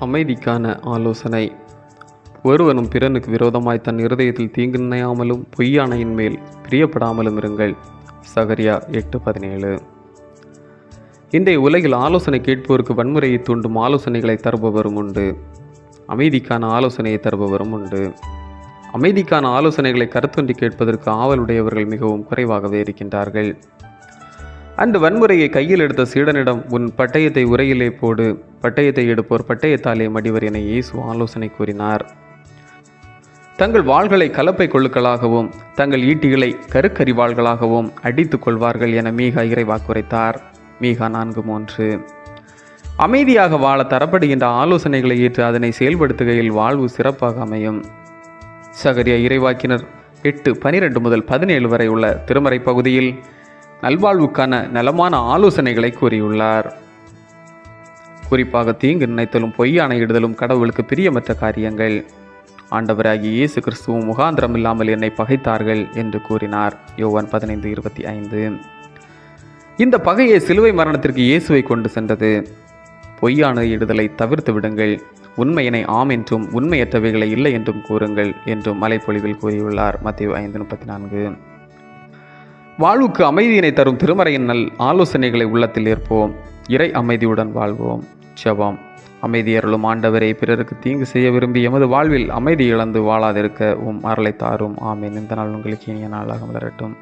அமைதிக்கான ஆலோசனை. ஒருவனும் பிறனுக்கு விரோதமாய் தன் இருதயத்தில் தீங்கு நினையாமலும் பொய்யானையின் மேல் பிரியப்படாமலும் இருங்கள். சகரியா எட்டு பதினேழு. இன்றைய உலகில் ஆலோசனை கேட்போருக்கு வன்முறையை தூண்டும் ஆலோசனைகளை தருபவரும் உண்டு. அமைதிக்கான ஆலோசனையை தருபவரும் உண்டு. அமைதிக்கான ஆலோசனைகளை கருத்தொன்றி கேட்பதற்கு ஆவலுடையவர்கள் மிகவும் குறைவாகவே இருக்கின்றார்கள். அன்று வன்முறையை கையில் எடுத்த சீடனிடம் உன் பட்டயத்தை உரையிலே போடு. பட்டயத்தை எடுப்போர் பட்டயத்தாலே மடிவர் என இயேசு ஆலோசனை கூறினார். தங்கள் வாள்களை கலப்பை கொழுக்களாகவும் தங்கள் ஈட்டிகளை கருக்கறிவாள்களாகவும் அடித்துக் கொள்வார்கள் என மீகா இறைவாக்குரைத்தார் மீகா நான்கு மூன்று. அமைதியாக வாழ தரப்படுகின்ற ஆலோசனைகளை ஏற்று அதனை செயல்படுத்துகையில் வாழ்வு சிறப்பாக அமையும். சகரிய இறைவாக்கினர் எட்டு பனிரெண்டு முதல் பதினேழு வரை உள்ள திருமறை பகுதியில் நல்வாழ்வுக்கான நலமான ஆலோசனைகளை கூறியுள்ளார். குறிப்பாக தீங்கு நினைத்தலும் பொய்யானையிடுதலும் கடவுளுக்கு பிரியமற்ற காரியங்கள். ஆண்டவராகிய இயேசு கிறிஸ்துவும் முகாந்திரம் இல்லாமல் என்னை பகைத்தார்கள் என்று கூறினார். யோவான் பதினைந்து இருபத்தி ஐந்து. இந்த பகையை சிலுவை மரணத்திற்கு இயேசுவை கொண்டு சென்றது. பொய்யான இடுதலை தவிர்த்து விடுங்கள். உண்மையினை ஆம் என்றும் உண்மையற்றவைகளை இல்லை என்றும் கூறுங்கள் என்றும் மலைப்பொழிவில் கூறியுள்ளார். மத்திய ஐந்து முப்பத்தி நான்கு. வாழ்வுக்கு அமைதியினை தரும் திருமறையின் நல் ஆலோசனைகளை உள்ளத்தில் ஏற்போம். இறை அமைதியுடன் வாழ்வோம். ஜெபம். அமைதியருளும் ஆண்டவரை பிறருக்கு தீங்கு செய்ய விரும்பி எமது வாழ்வில் அமைதி இழந்து வாழாதிருக்க உம் அருளை தாரும். ஆமேன். இந்த நாள் உங்களுக்கு இனிய நாளாக மலரட்டும்.